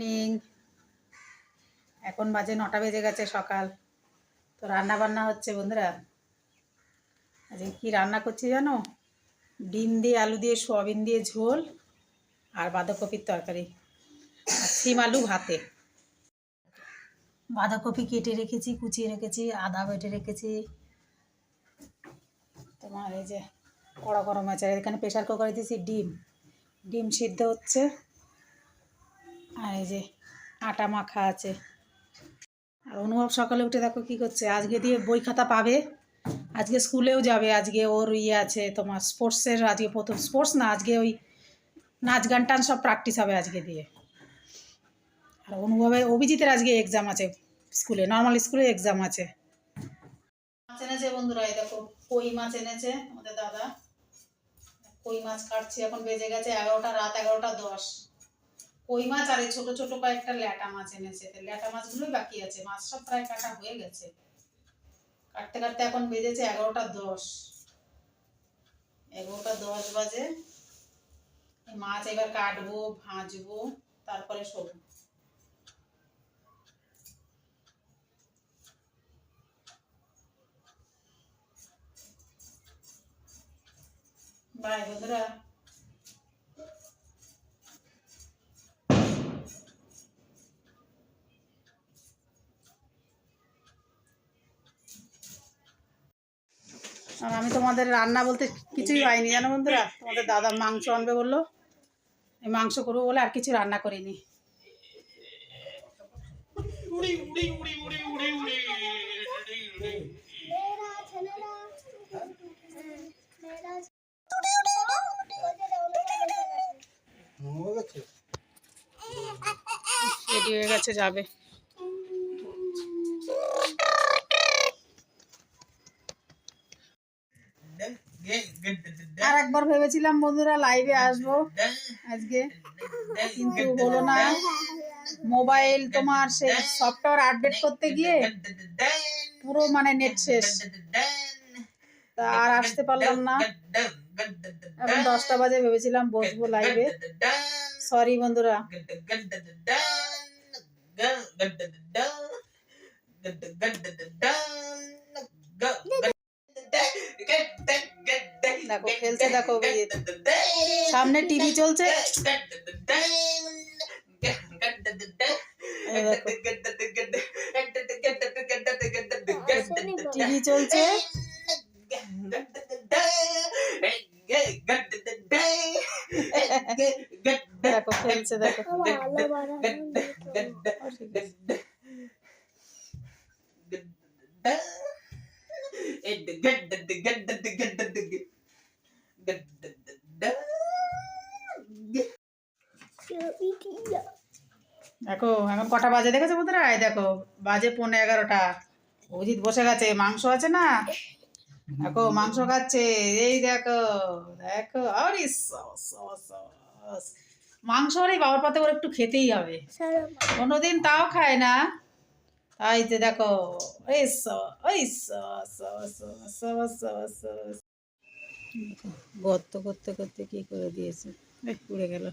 Morning এখন বাজে নটা বেজে গেছে সকাল। তো রান্না বান্না হচ্ছে বন্ধুরা। আজকে কি রান্না করছি জানো? ডিম দিয়ে, আলু দিয়ে, সোয়াবিন দিয়ে ঝোল আর বাঁধাকপির তরকারি। আর সিম আলু ভাতে। বাঁধাকপি কেটে রেখেছি, কুচিয়ে রেখেছি, আদা বেটে রেখেছি। তোমার এই যে কড়া গরম আছে, এখানে প্রেশার কুকারে দিয়েছি ডিম। ডিম সিদ্ধ হচ্ছে। আর এই যে আটা মাখা আছে। আর অনুভব সকালে উঠে দেখো কি করছে? আজকে দিয়ে বই খাতা পাবে। আজকে স্কুলেও যাবে। আজকে ওর ইয়ে আছে তোমার স্পোর্টসের, আজকে প্রথম স্পোর্টস না, আজকে ওই নাচ গান টান সব প্র্যাকটিস হবে আজকে দিয়ে। আর অনুভবে, অভিজিতের আজকে এক্সাম আছে স্কুলে নর্মাল স্কুলে এক্সাম আছে। মাছ এনেছে বন্ধুরা, এই দেখো কই মাছ এনেছে আমাদের দাদা। কই মাছ কাটছি, এখন বেজে গেছে এগারোটা, রাত এগারোটা দশ। কই মাছ? আর ছোট ছোট কয়েকটা ল্যাটা মাছ এনেছে। ল্যাটা মাছগুলোই বাকি আছে। মাছ সব প্রায় কাটা হয়ে গেছে। কাটতে কাটতে এখন বেজেছে এগারোটা দশ। এগারোটা দশ বাজে। মাছ এবার কাটবো, ভাজবো, তারপরে শোবো। বাই বন্ধুরা। আর আমি তোমাদের রান্না বলতে কিছুই পাইনি জানো বন্ধুরা? তোমাদের দাদা মাংস আনবে বলল। এই মাংস করব বলে আর কিছু রান্না করিনি। রেডি হয়ে গেছে যাবে। আর একবার ভেবেছিলাম বন্ধুরা লাইভে আসব আজকে কিন্তু হলো না মোবাইল তোমার সেই সফটওয়্যার আপডেট করতে গিয়ে পুরো মানে নেট শেষ তা আর আসতে পারলাম না এখন দশটা বাজে ভেবেছিলাম বসবো লাইভে সরি বন্ধুরা দেখো খেলছে দেখো অভিজিৎ সামনে টিভি চলছে। এই দেখো টিভি চলছে দেখো খেলছে দেখো দেখো এখন কটা বাজে দেখেছ বন্ধুরা? দেখো বাজে পৌনে এগারোটা। অজিত বসে গেছে মাংস আছে না? দেখো মাংস খাচ্ছে এই দেখো দেখো আরে সস, সস, সস। মাংস আর এই বাবার পাতে করে একটু খেতেই হবে। কোনোদিন তাও খায় না। তাই যে দেখো এই স- ওই স- স- স- স- স- স- গর্ত করতে করতে কি করে দিয়েছে? পুড়ে গেল।